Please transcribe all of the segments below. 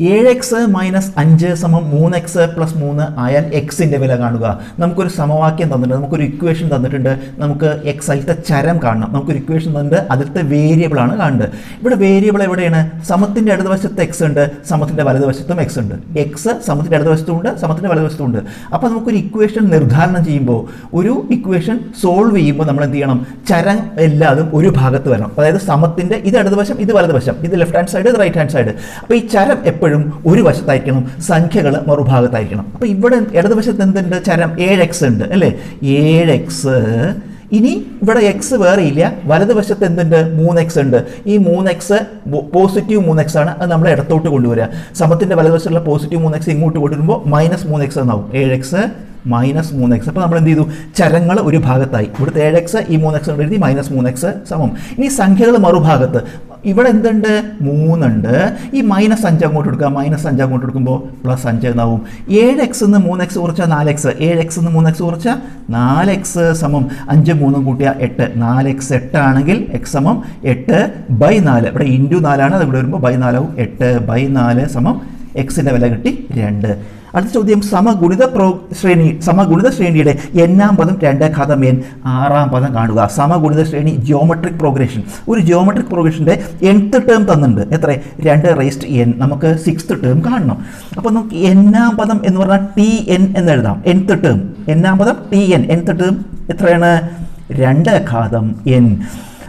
ഏഴ് X minus അഞ്ച് സമം മൂന്ന് എക്സ് പ്ലസ് മൂന്ന് ആയാൽ എക്സിന്റെ വില കാണുക. നമുക്കൊരു സമവാക്യം തന്നിട്ടുണ്ട്. നമുക്കൊരു ഇക്വേഷൻ തന്നിട്ടുണ്ട്. നമുക്ക് എക്സ് അതിലത്തെ ചരം കാണണം. നമുക്കൊരു ഇക്വേഷൻ തന്നിട്ട് അതിലത്തെ വേരിയബിളാണ് കാണേണ്ടത് ഇവിടെ വേരിയബിൾ എവിടെയാണ്? സമത്തിന്റെ ഇടതുവശത്ത് എക്സ് ഉണ്ട്. സമത്തിന്റെ വലതുവശത്തും എക്സ് ഉണ്ട്. എക്സ് സമത്തിന്റെ ഇടതുവശത്തും ഉണ്ട്. സമത്തിന്റെ വലതുവശത്തും ഉണ്ട്. അപ്പോൾ നമുക്കൊരു ഇക്വേഷൻ നിർദ്ധാരണം ചെയ്യുമ്പോൾ ഒരു ഇക്വേഷൻ സോൾവ് ചെയ്യുമ്പോൾ നമ്മൾ എന്ത് ചെയ്യണം? ചരം എല്ലാതും ഒരു ഭാഗത്ത് വരണം. അതായത് സമത്തിന്റെ ഇത് ഇടതുവശം ഇത് വലതുവശം. ഇത് ലെഫ്റ്റ് ഹാൻഡ് സൈഡ് ഇത് റൈറ്റ് ഹാൻഡ് സൈഡ് അപ്പോൾ ഈ ചരം എപ്പോഴും ഒരു വശത്തായിരിക്കണം സംഖ്യകൾ മറുഭാഗത്തായിരിക്കണം. അപ്പോൾ ഇവിടെ ഇടതുവശത്ത് എന്തുണ്ട്? ചരം ഏഴ് എക്സ് ഉണ്ട് അല്ലേ? ഏഴ് എക്സ് ഇനി ഇവിടെ എക്സ് വേറെ ഇല്ല. വലതുവശത്ത് എന്തുണ്ട്? മൂന്ന് എക്സ് ഉണ്ട്. ഈ മൂന്ന് എക്സ് പോസിറ്റീവ് മൂന്ന് എക്സ് ആണ്. അത് നമ്മൾ ഇടത്തോട്ട് കൊണ്ടുവരിക. സമത്തിന്റെ വലതുവശത്തുള്ള പോസിറ്റീവ് മൂന്ന് എക്സ് ഇങ്ങോട്ട് കൊണ്ടുവരുമ്പോൾ മൈനസ് മൂന്ന് എക്സ് എന്നാവും. ഏഴ് എക്സ് മൈനസ് മൂന്ന് എക്സ് അപ്പോൾ നമ്മൾ എന്ത് ചെയ്തു? ചരങ്ങൾ ഒരു ഭാഗത്തായി. ഇവിടുത്തെ ഏഴ് എക്സ് ഈ മൂന്ന് എക്സ് എഴുതി മൈനസ് മൂന്ന് എക്സ് സമം. ഇനി സംഖ്യകൾ മറുഭാഗത്ത്. ഇവിടെ എന്തുണ്ട് മൂന്നുണ്ട്. ഈ മൈനസ് അഞ്ച് അങ്ങോട്ട് കൊടുക്കുക. മൈനസ് അഞ്ച് അങ്ങോട്ട് കൊടുക്കുമ്പോൾ പ്ലസ് അഞ്ച് എന്നാവും. ഏഴ് എക്സ് നിന്ന് മൂന്ന് എക്സ് കുറച്ചാൽ നാല് എക്സ് ഏഴ് എക്സ് നിന്ന് മൂന്ന് എക്സ് കുറച്ചാൽ നാല് എക്സ് സമം അഞ്ച് മൂന്നും കൂട്ടിയാൽ എട്ട്. നാല് എക്സ് എട്ട് ആണെങ്കിൽ എക്സ് സമം എട്ട് ബൈ നാല്. ഇവിടെ ഇന്റു നാലാണ്. അത് ഇവിടെ വരുമ്പോൾ ബൈ നാലാവും. എട്ട് ബൈ നാല് സമം എക്സിന്റെ വില കിട്ടി രണ്ട്. അടുത്ത ചോദ്യം സമഗുണിത പ്രോ ശ്രേണി സമഗുണിത ശ്രേണിയുടെ എണ്ണാം പദം രണ്ട് ഘാതം എൻ ആറാം പദം കാണുക. സമഗുണിത ശ്രേണി ജിയോമെട്രിക് പ്രോഗ്രഷൻ ഒരു ജിയോമെട്രിക് പ്രോഗ്രഷന്റെ എൻത്ത് ടേം തന്നിട്ടുണ്ട്. എത്ര? രണ്ട് റേസ്റ്റ് എൻ നമുക്ക് സിക്സ്ത് ടേം കാണണം. അപ്പോൾ നമുക്ക് എണ്ണാം പദം എന്ന് പറഞ്ഞാൽ ടി എൻ എന്ന് എഴുതാം. എൻത്ത് ടേം എണ്ണാം പദം ടി എൻ എൻത്ത് ടേം എത്രയാണ്? രണ്ട് ഘാതം എൻ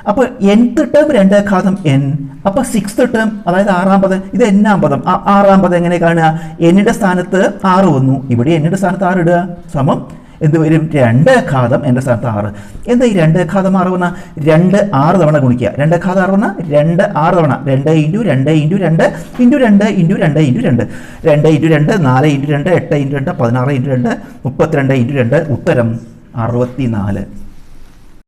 അപ്പോൾ nth ടേം രണ്ടേ ഘാതം എൻ അപ്പോൾ സിക്സ്ത് ടേം അതായത് ആറാം പദം ഇത് എന്നാം പദം. ആറാം പദം എങ്ങനെ കാണുക? എന്നിന്റെ സ്ഥാനത്ത് ആറ് വന്നു. ഇവിടെ എന്നിന്റെ സ്ഥാനത്ത് ആറ് ഇടുക. സമം. എന്ത് വരും? രണ്ട് ഘാതം എന്റെ സ്ഥാനത്ത് ആറ്. എന്താ ഈ രണ്ട് ഘാതം ആറ് വന്ന? രണ്ട് ആറ് തവണ ഗുണിക്കുക. രണ്ട് ഘാതം ആറ് വന്ന? രണ്ട് ആറ് തവണ. രണ്ട് ഇന്റു രണ്ട് ഇന്റു രണ്ട് ഇന്റു രണ്ട് ഇന്റു രണ്ട് ഇന്റു രണ്ട്. രണ്ട് ഇന്റു രണ്ട് നാല് ഇന്റു രണ്ട് എട്ട് ഇന്റു രണ്ട് പതിനാറ് ഇന്റു രണ്ട് മുപ്പത്തിരണ്ട് ഇന്റു രണ്ട്. ഉത്തരം അറുപത്തി നാല്